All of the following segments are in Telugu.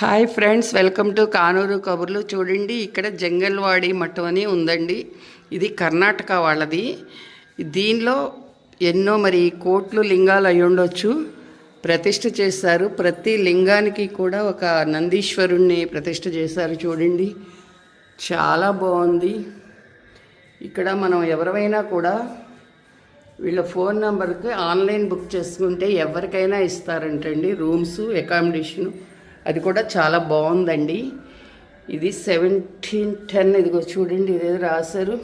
Hi friends welcome to Kanuru కబుర్లు. చూడండి ఇక్కడ జంగల్వాడి మఠం అని ఉందండి. ఇది కర్ణాటక వాళ్ళది. దీనిలో ఎన్నో మరి కోట్లు లింగాలు అయి ఉండొచ్చు. ప్రతిష్ఠ చేశారు. ప్రతి లింగానికి కూడా ఒక నందీశ్వరుణ్ణి ప్రతిష్ఠ చేశారు చూడండి. చాలా బాగుంది. ఇక్కడ మనం ఎవరైనా కూడా వీళ్ళ ఫోన్ నెంబర్కి ఆన్లైన్ బుక్ చేసుకుంటే ఎవరికైనా ఇస్తారంటండి రూమ్స్ అకామిడేషను. అది కూడా చాలా బాగుందండి. ఇది సెవెంటీన్ టెన్ ఇదిగో చూడండి ఇదేదో రాశారు.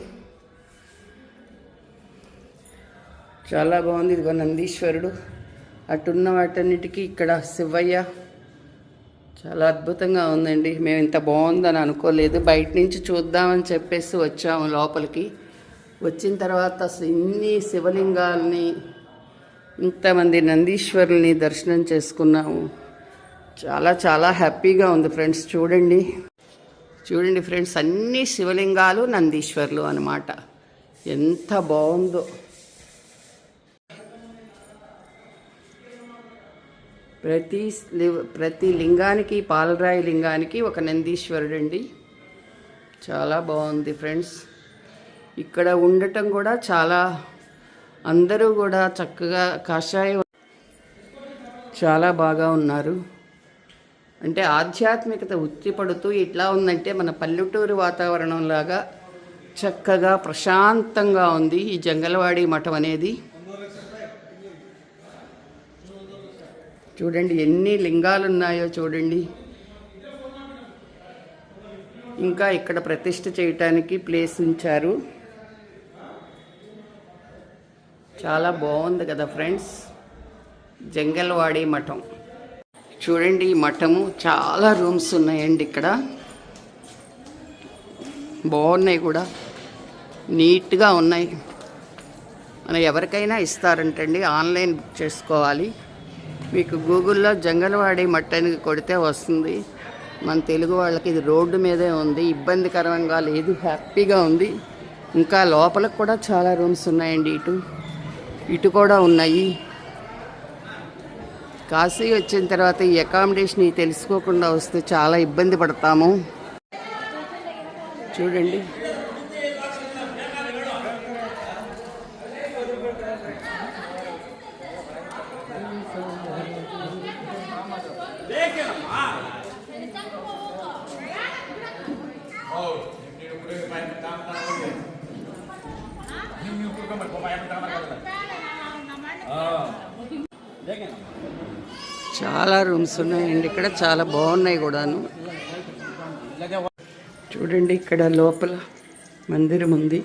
చాలా బాగుంది ఇదిగో నందీశ్వరుడు. అటున్న వాటన్నిటికీ ఇక్కడ శివయ్య చాలా అద్భుతంగా ఉందండి. మేము ఇంత బాగుందని అనుకోలేదు. బయట నుంచి చూద్దామని చెప్పేసి వచ్చాము లోపలికి. వచ్చిన తర్వాత అసలు ఇన్ని శివలింగాల్ని ఇంతమంది నందీశ్వరుల్ని దర్శనం చేసుకున్నాము. చాలా చాలా హ్యాపీగా ఉంది ఫ్రెండ్స్. చూడండి. చూడండి ఫ్రెండ్స్ అన్ని శివలింగాలు నందీశ్వర్లు అనమాట ఎంత బాగుందో. ప్రతి లి- ప్రతి లింగానికి పాలరాయి లింగానికి ఒక నందీశ్వరుడు అండి చాలా బాగుంది ఫ్రెండ్స్. ఇక్కడ ఉండటం కూడా చాలా అందరూ కూడా చక్కగా కాషాయం చాలా బాగా ఉన్నారు. అంటే ఆధ్యాత్మికత ఉత్తిపడుతూ ఇట్లా ఉందంటే మన పల్లెటూరు వాతావరణం లాగా చక్కగా ప్రశాంతంగా ఉంది ఈ జంగలవాడి మఠం అనేది. చూడండి ఎన్ని లింగాలు ఉన్నాయో చూడండి. ఇంకా ఇక్కడ ప్రతిష్ఠ చేయటానికి ప్లేస్ ఉంచారు. చాలా బాగుంది కదా ఫ్రెండ్స్. జంగల్వాడి మఠం. చూడండి ఈ మఠము చాలా రూమ్స్ ఉన్నాయండి ఇక్కడ. బాగున్నాయి కూడా. నీట్గా ఉన్నాయి. మనం ఎవరికైనా ఇస్తారంటండి ఆన్లైన్ బుక్ చేసుకోవాలి. మీకు గూగుల్లో జంగలవాడి మట్టని కొడితే వస్తుంది. మన తెలుగు వాళ్ళకి ఇది రోడ్డు మీదే ఉంది. ఇబ్బందికరంగా లేదు హ్యాపీగా ఉంది. ఇంకా లోపలకు కూడా చాలా రూమ్స్ ఉన్నాయండి ఇటు. ఇటు కూడా ఉన్నాయి. కాశీ వచ్చిన తర్వాత ఈ అకామిడేషన్ తెలుసుకోకుండా వస్తే చాలా ఇబ్బంది పడతాము. చూడండి. చాలా రూమ్స్ ఉన్నాయండి. ఇక్కడ చాలా బాగున్నాయి కూడాను. చూడండి ఇక్కడ లోపల మందిరం ఉంది.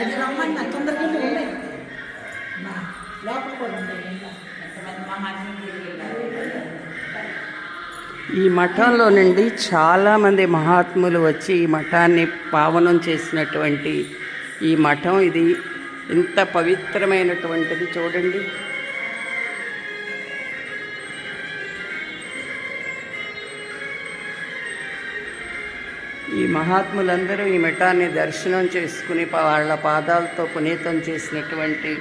అది రమ్మని నా తొందరగా ఉండే నా లోపల కూడా ఈ మఠంలో నుండి చాలామంది మహాత్ములు వచ్చి ఈ మఠాన్ని పావనం చేసినటువంటి ఈ మఠం ఇది. ఎంత పవిత్రమైనటువంటిది చూడండి. ఈ మహాత్ములందరూ ఈ మఠాన్ని దర్శనం చేసుకుని వాళ్ళ పాదాలతో పునీతం చేసినటువంటి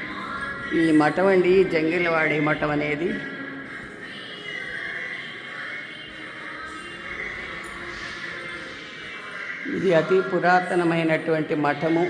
ఈ మఠం అండి జంగిలవాడి మఠం అనేది. ఇది అతి పురాతనమైనటువంటి మఠము.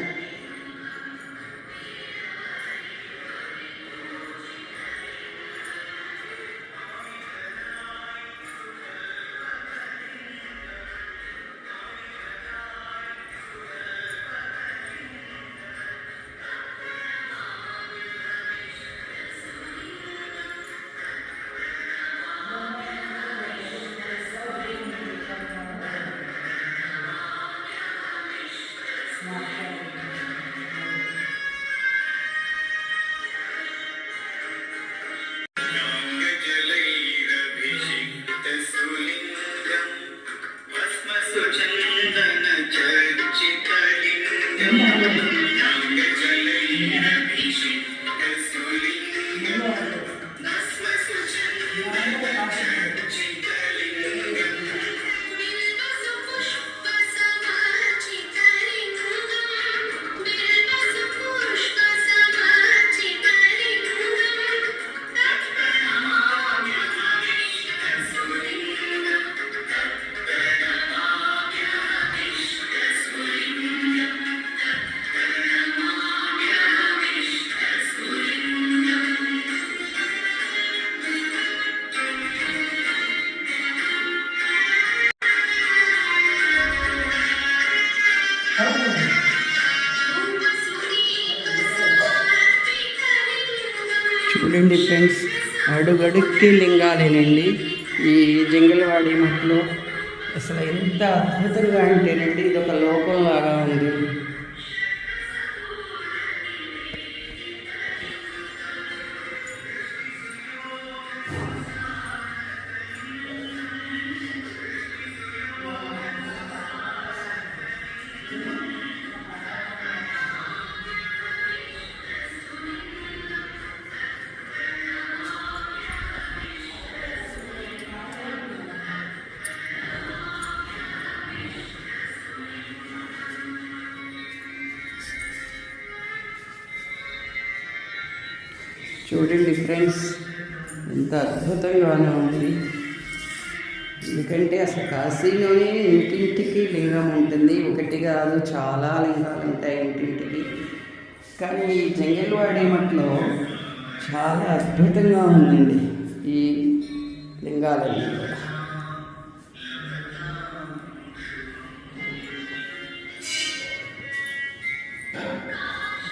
అడుగడుక్కి లింగాలేనండి ఈ జంగలవాడి మట్లో అసలు ఎంత అద్భుతంగా అంటేనండి ఇది ఒక లోకంలాగా ఉంది. చూడండి ఫ్రెండ్స్ ఎంత అద్భుతంగానే ఉంది. ఎందుకంటే అసలు కాశీలోనే ఇంటింటికి లింగం ఉంటుంది. ఒకటి కాదు చాలా లింగాలు ఉంటాయి ఇంటింటికి. కానీ ఈ జంగల్వాడి మట్లో చాలా అద్భుతంగా ఉందండి ఈ లింగాలన్నీ కూడా.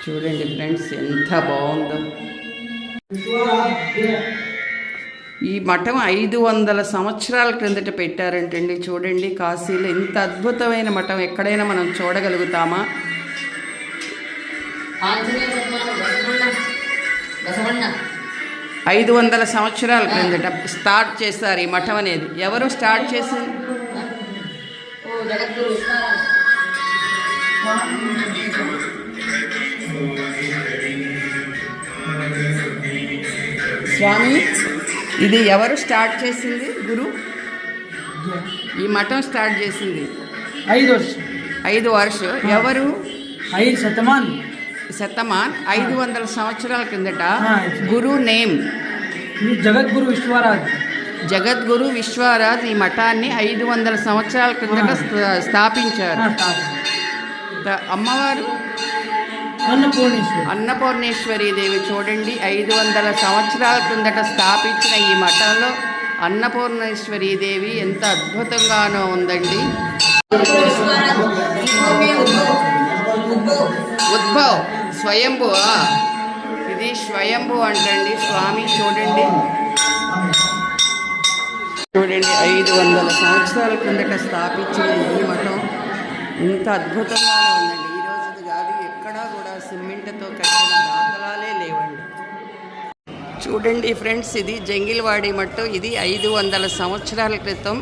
చూడండి ఫ్రెండ్స్ ఎంత బాగుందో. ఈ మఠం ఐదు వందల సంవత్సరాల క్రిందట పెట్టారంటండి. చూడండి కాశీలో ఇంత అద్భుతమైన మఠం ఎక్కడైనా మనం చూడగలుగుతామా? ఐదు వందల సంవత్సరాల క్రిందట స్టార్ట్ చేస్తారు ఈ మఠం అనేది. ఎవరు స్టార్ట్ చేసింది? జగద్గురు స్వామి ఇది ఎవరు స్టార్ట్ చేసింది గురు? ఈ మఠం స్టార్ట్ చేసింది. ఐదు వర్ష. ఐదు వర్ష. ఎవరు? ఐదు శతమాన్. శతమాన్. ఐదు వందల సంవత్సరాల కిందట గురు నేమ్. జగద్గురు విశ్వరాజ్. జగద్గురు విశ్వరాజ్ ఈ మఠాన్ని ఐదు వందల సంవత్సరాల కిందట స్థాపించారు. అమ్మవారు అన్నపూర్ణేశ్వరి. దేవి చూడండి ఐదు వందల సంవత్సరాల క్రిందట స్థాపించిన ఈ మఠంలో అన్నపూర్ణేశ్వరి దేవి ఎంత అద్భుతంగానో ఉందండి. ఉద్భవ్ స్వయంభు ఇది స్వయంభు అంటండి స్వామి చూడండి. చూడండి ఐదు వందల సంవత్సరాల కిందట స్థాపించిన ఈ మఠం. ఇంత అద్భుతంగా చూడండి ఫ్రెండ్స్ ఇది జంగిల్వాడి మఠం ఇది ఐదు వందల సంవత్సరాల క్రితం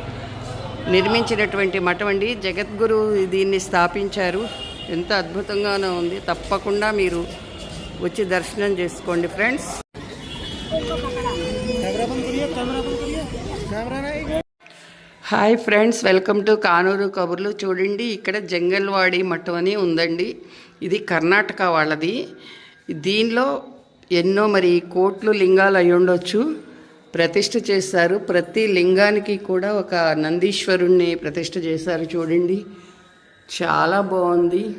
నిర్మించినటువంటి మఠం అండి. జగద్గురు దీన్ని స్థాపించారు. ఎంత అద్భుతంగానో ఉంది. తప్పకుండా మీరు వచ్చి దర్శనం చేసుకోండి friends. Hi friends welcome to Kanuru కబుర్లు. చూడండి ఇక్కడ జంగల్వాడి మఠం అని ఉందండి. ఇది కర్ణాటక వాళ్ళది. దీనిలో ఎన్నో మరి కోట్లు లింగాలు అయి ఉండొచ్చు. ప్రతిష్ఠ చేశారు. ప్రతి లింగానికి కూడా ఒక నందీశ్వరుణ్ణి ప్రతిష్ఠ చేశారు చూడండి. చాలా బాగుంది.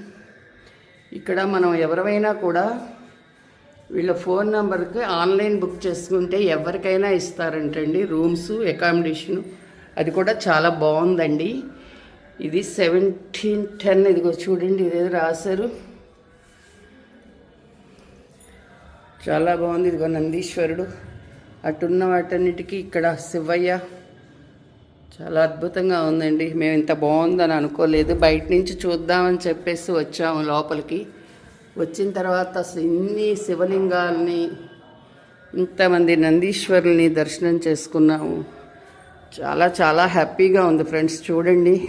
ఇక్కడ మనం ఎవరైనా కూడా వీళ్ళ ఫోన్ నెంబర్కి ఆన్లైన్ బుక్ చేసుకుంటే ఎవరికైనా ఇస్తారంటండి. Rooms accommodation. అది కూడా చాలా బాగుందండి. ఇది సెవెంటీన్ టెన్ ఇదిగో చూడండి ఇదేదో రాశారు. చాలా బాగుంది. ఇదిగో నందీశ్వరుడు. అటున్న వాటన్నిటికీ ఇక్కడ శివయ్య. చాలా అద్భుతంగా ఉందండి. మేము ఇంత బాగుందని అనుకోలేదు. బయట నుంచి చూద్దామని చెప్పేసి వచ్చాము లోపలికి. వచ్చిన తర్వాత అసలు ఇన్ని శివలింగాల్ని ఇంతమంది నందీశ్వరుల్ని దర్శనం చేసుకున్నాము. చాలా చాలా హ్యాపీగా ఉంది ఫ్రెండ్స్. చూడండి.